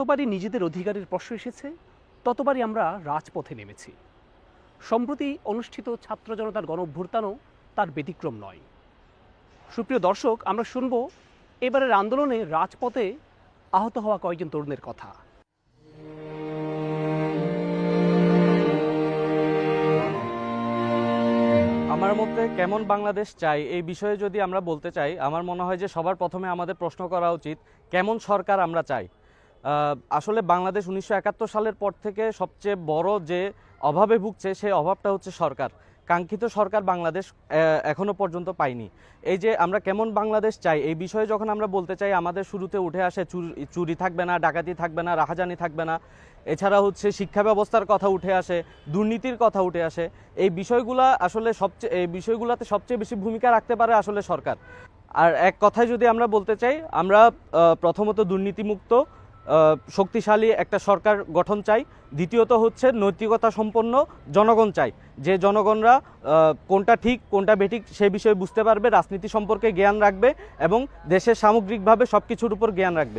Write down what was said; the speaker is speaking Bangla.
যতবারই নিজেদের অধিকারের প্রশ্ন এসেছে, ততবারই আমরা রাজপথে নেমেছি। সম্প্রতি অনুষ্ঠিত ছাত্র জনতার গণ অভ্যুত্থানও তার ব্যতিক্রম নয়। সুপ্রিয় দর্শক, আমরা শুনব এবারের আন্দোলনে রাজপথে আহত হওয়া কয়েকজন তরুণের কথা। আমার মতে কেমন বাংলাদেশ চাই এই বিষয়ে যদি আমরা বলতে চাই, আমার মনে হয় যে সবার প্রথমে আমাদের প্রশ্ন করা উচিত, কেমন সরকার আমরা চাই? আসলে বাংলাদেশ উনিশশো একাত্তর সালের পর থেকে সবচেয়ে বড় যে অভাবে ভুগছে, সেই অভাবটা হচ্ছে সরকার। কাঙ্ক্ষিত সরকার বাংলাদেশ এখনও পর্যন্ত পাইনি এই যে আমরা কেমন বাংলাদেশ চাই, এই বিষয়ে যখন আমরা বলতে চাই, আমাদের শুরুতে উঠে আসে চুরি- থাকবে না, ডাকাতি থাকবে না, রাহাজানি থাকবে না। এছাড়া হচ্ছে শিক্ষা ব্যবস্থার কথা উঠে আসে, দুর্নীতির কথা উঠে আসে। এই বিষয়গুলা আসলে সবচেয়ে, এই বিষয়গুলোতে সবচেয়ে বেশি ভূমিকা রাখতে পারে আসলে সরকার। আর এক কথায় যদি আমরা বলতে চাই, আমরা প্রথমত দুর্নীতিমুক্ত শক্তিশালী একটা সরকার গঠন চাই। দ্বিতীয়ত হচ্ছে নৈতিকতা সম্পন্ন জনগণ চাই। যে জনগণরা কোনটা ঠিক, কোনটা বেঠিক সে বিষয়ে বুঝতে পারবে, রাজনীতি সম্পর্কে জ্ঞান রাখবে এবং দেশের সামগ্রিকভাবে সব কিছুর উপর জ্ঞান রাখবে।